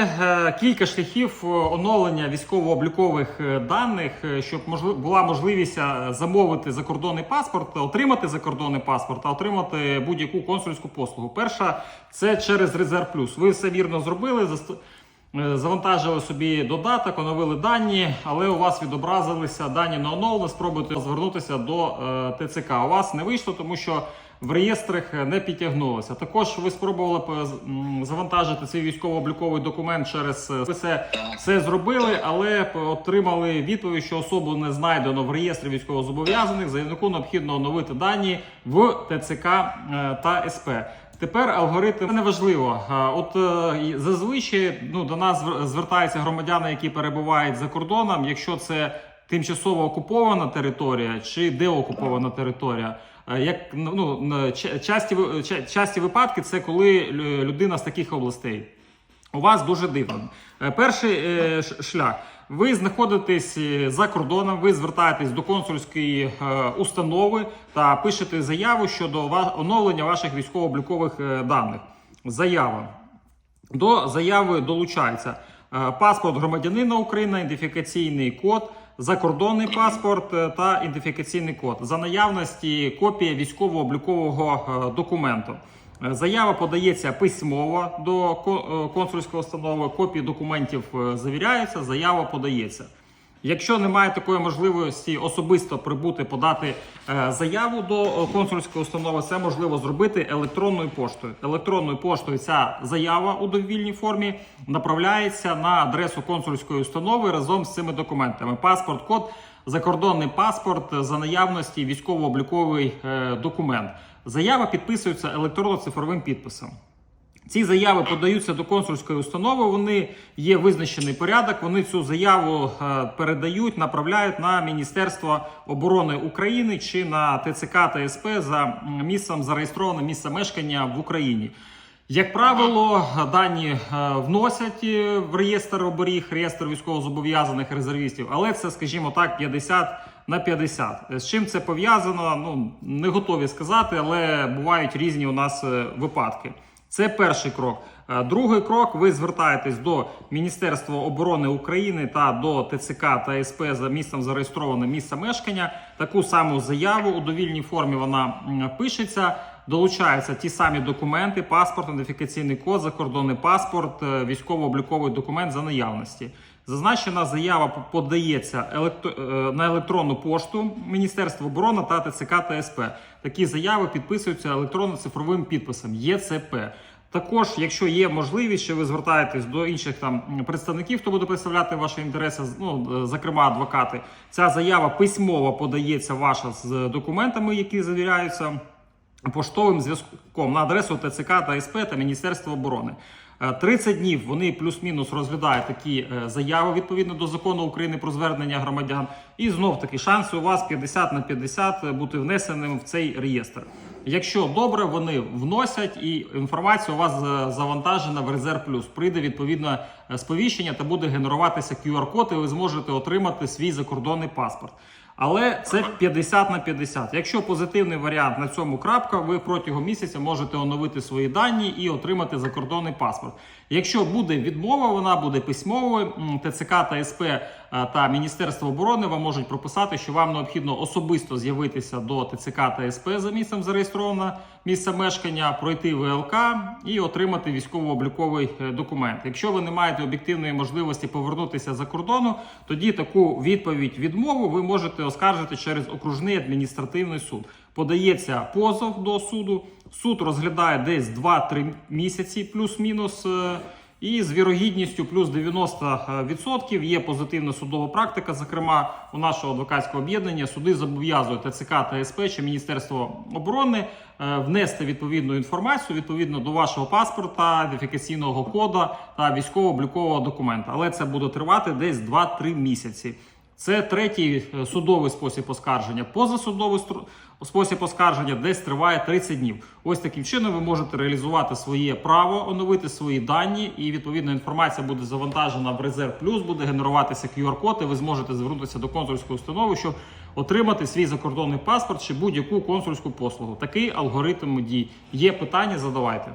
Е, Кілька шляхів е, оновлення військово-облікових е, даних, щоб була можливість замовити закордонний паспорт, отримати закордонний паспорт, а отримати будь-яку консульську послугу. Перша це через Резерв Плюс. Ви все вірно зробили. Завантажили собі додаток, оновили дані, але у вас відобразилися дані на оновлення. Спробуйте звернутися до ТЦК. У вас не вийшло, тому що в реєстрах не підтягнулося. Також ви спробували е, завантажити цей військово-обліковий документ через е, ви все, все зробили, але отримали відповідь, що особу не знайдено в реєстрі військовозобов'язаних. Заявнику необхідно оновити дані в ТЦК е, та СП. Тепер алгоритм це неважливо. От зазвичай ну, до нас звер- звертаються громадяни, які перебувають за кордоном. Якщо це тимчасово окупована територія чи деокупована територія. Е, Як ну часті часті випадки, це коли людина з таких областей. У вас дуже дивно. Е, Перший е, шлях. Ви знаходитесь за кордоном, ви звертаєтесь до консульської установи та пишете заяву щодо оновлення ваших військово-облікових даних. Заява. До заяви долучається паспорт громадянина України, ідентифікаційний код, закордонний паспорт е, та ідентифікаційний код за наявності копія військово-облікового е, документу. Е, Заява подається письмово до консульської установи, копії документів завіряються, заява подається. Якщо немає такої можливості особисто прибути подати е, заяву до е, консульської установи, це можливо зробити електронною поштою. Електронною поштою ця заява у довільній формі направляється на адресу консульської установи разом з цими документами: паспорт, код, закордонний паспорт за наявності військово-обліковий е, документ. Заява підписується електронно-цифровим підписом. Ці заяви подаються до консульської установи. Вони є визначений порядок. Вони цю заяву е, передають, направляють на Міністерство оборони України чи на ТЦК та СП за місцем зареєстрованим місцем мешкання в Україні. Як правило, дані е, вносять е, в реєстр оберіг, реєстр військовозобов'язаних резервістів, але це, скажімо так, 50 на 50. З чим це пов'язано? Ну не готові сказати, але бувають різні у нас випадки. Це перший крок. Е, Другий крок: ви звертаєтесь до Міністерства оборони України та до ТЦК та СП за місцем зареєстроване місце мешкання. Таку саму заяву у довільній формі вона пишеться. Долучаються ті самі документи: паспорт, ідентифікаційний код, закордонний паспорт, е, військово-обліковий документ за наявності. Зазначена заява подається електро- е, на електронну пошту Міністерства оборони та ТЦК та СП. Такі заяви підписуються електронно-цифровим підписом ЄЦП. Також, якщо є можливість, що ви звертаєтесь до інших там представників, хто буде представляти ваші інтереси, ну е, зокрема адвокати, ця заява письмово подається ваша з документами, які завіряються поштовим зв'язком на адресу ТЦК та СП та Міністерства оборони. Е, 30 днів вони плюс-мінус розглядають такі е, заяви відповідно до закону України про звернення громадян. І знов таки шанси у вас 50 на 50 бути внесеним в цей реєстр. Якщо добре, вони вносять і інформація у вас е, завантажена в резерв плюс. Прийде відповідне е, сповіщення та буде генеруватися QR-код, і ви зможете отримати свій закордонний паспорт. Але це 50 на 50. Якщо позитивний варіант на цьому крапка, ви протягом місяця можете оновити свої дані і отримати закордонний паспорт. Якщо буде відмова, вона буде письмовою. ТЦК та СП е, та Міністерство оборони вам можуть прописати, що вам необхідно особисто з'явитися до ТЦК та СП за місцем зареєстровано місце мешкання, пройти ВЛК і отримати військово-обліковий е, документ. Якщо ви не маєте об'єктивної можливості повернутися за кордону, тоді таку відповідь відмову ви можете оскаржити через окружний адміністративний суд. Подається позов до суду. Суд розглядає десь 2-3 місяці, плюс-мінус. е, І з вірогідністю плюс 90% є позитивна судова практика. Зокрема, у нашого адвокатського об'єднання суди зобов'язують ТЦК та СП чи Міністерство оборони е, внести відповідну інформацію відповідно до вашого паспорта, ідентифікаційного коду та військово-облікового документа. Але це буде тривати десь 2-3 місяці. Це третій е, судовий спосіб оскарження. Позасудовий спосіб оскарження десь триває 30 днів. Ось таким чином ви можете реалізувати своє право, оновити свої дані, і відповідна інформація буде завантажена в резерв плюс, буде генеруватися QR-код, і ви зможете звернутися до консульської установи, щоб отримати свій закордонний паспорт чи будь-яку консульську послугу. Такий алгоритм дій. Є питання, задавайте.